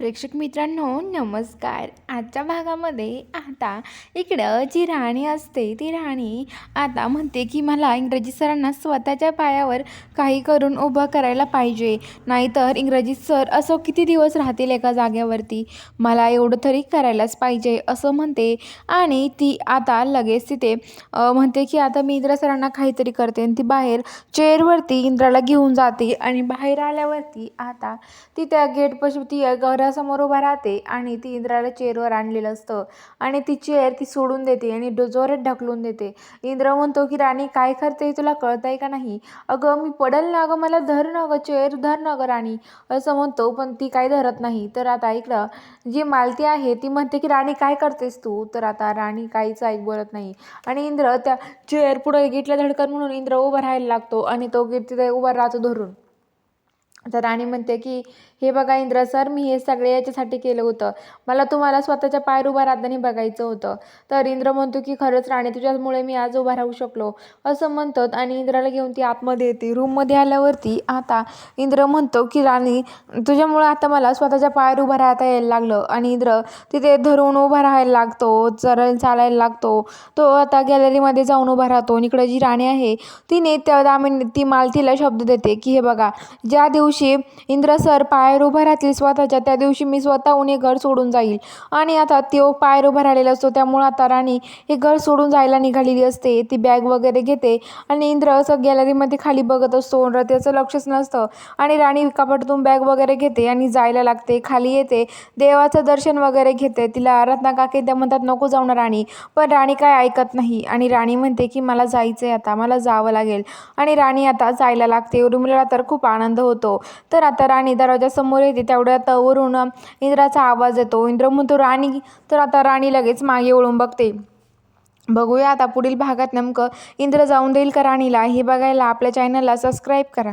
प्रेक्षक मित्रांनो नमस्कार. आजच्या भागामध्ये आता इकडं जी राणी असते ती राणी आता म्हणते की मला इंग्रजी सरांना स्वतःच्या पायावर काही करून उभं करायला पाहिजे. नाहीतर इंग्रजी सर असं किती दिवस राहतील एका जागेवरती? मला एवढं तरी करायलाच पाहिजे असं म्हणते. आणि ती आता लगेच तिथे म्हणते की आता मी इंद्रा सरांना काहीतरी करते आणि ती बाहेर चेअरवरती इंद्राला घेऊन जाते. आणि बाहेर आल्यावरती आता ती त्या गेटपाशी ती इंद्रासमोर उभा राहते आणि ती इंद्राला चेअरवर आणलेलं असतं. आणि ती चेअर ती सोडून देते आणि डो जोरात ढकलून देते. इंद्र म्हणतो की राणी काय करते? तुला कळत आहे का नाही? अगं मी पडल ना अगं मला धर ना अगं चेअर धर ना अगं राणी. असं म्हणतो पण ती काय धरत नाही. तर आता इकडं जी मालती आहे ती म्हणते की राणी काय करतेस तू? तर आता राणी काहीच ऐक बोलत नाही. आणि इंद्र त्या चेअर पुढे गेटला धडकन म्हणून इंद्र उभा राहायला लागतो आणि तो गेट तिथे उभा राहतो धरून. तर राणी म्हणते की हे बघा इंद्र सर मी हे सगळे याच्यासाठी केलं होतं. मला तुम्हाला स्वतःच्या पायर उभा राहताना बघायचं होतं. तर इंद्र म्हणतो की खरंच राणी तुझ्यामुळे मी आज उभा राहू शकलो. असं म्हणतात आणि इंद्राला घेऊन ती आतमध्ये येते. रूममध्ये आल्यावरती आता इंद्र म्हणतो की राणी तुझ्यामुळे आता मला स्वतःच्या पायर उभा राहता यायला लागलं. आणि इंद्र तिथे धरून उभा राहायला लागतो चरण चालायला लागतो. तो आता गॅलरीमध्ये जाऊन उभा राहतो आणि इकडं जी राणी आहे तिने त्या दामिनी ती मालतीला शब्द देते की हे बघा ज्या दिवशी इंद्र सर पायर उभा राहतील. स्वतःच्या त्या दिवशी मी स्वतःहून हे घर सोडून जाईल. आणि आता तो पायर उभा राहिलेला असतो. त्यामुळं आता राणी हे घर सोडून जायला निघालेली असते. ती बॅग वगैरे घेते आणि इंद्र असं गॅलरीमध्ये खाली बघत असतो. र त्याचं लक्षच नसतं. आणि राणी कपाटातून बॅग वगैरे घेते आणि जायला लागते. खाली येते. देवाचं दर्शन वगैरे घेते. तिला रत्नाकाके त्या म्हणतात नको जाऊ ना राणी. पण राणी काय ऐकत नाही. आणि राणी म्हणते की मला जायचं आहे आता. मला जावं लागेल. आणि राणी आता जायला लागते. उर्मिला तर खूप आनंद होतो. तर आता राणी दरवाजासमोर येते. तेवढ्यात वरून इंद्राचा आवाज येतो. इंद्र म्हणतो राणी तर आता राणी लगेच मागे वळून बघते. बघूया आता पुढील भागात नेमकं इंद्र जाऊन देईल का राणीला? हे बघायला आपल्या चॅनलला सबस्क्राईब करा.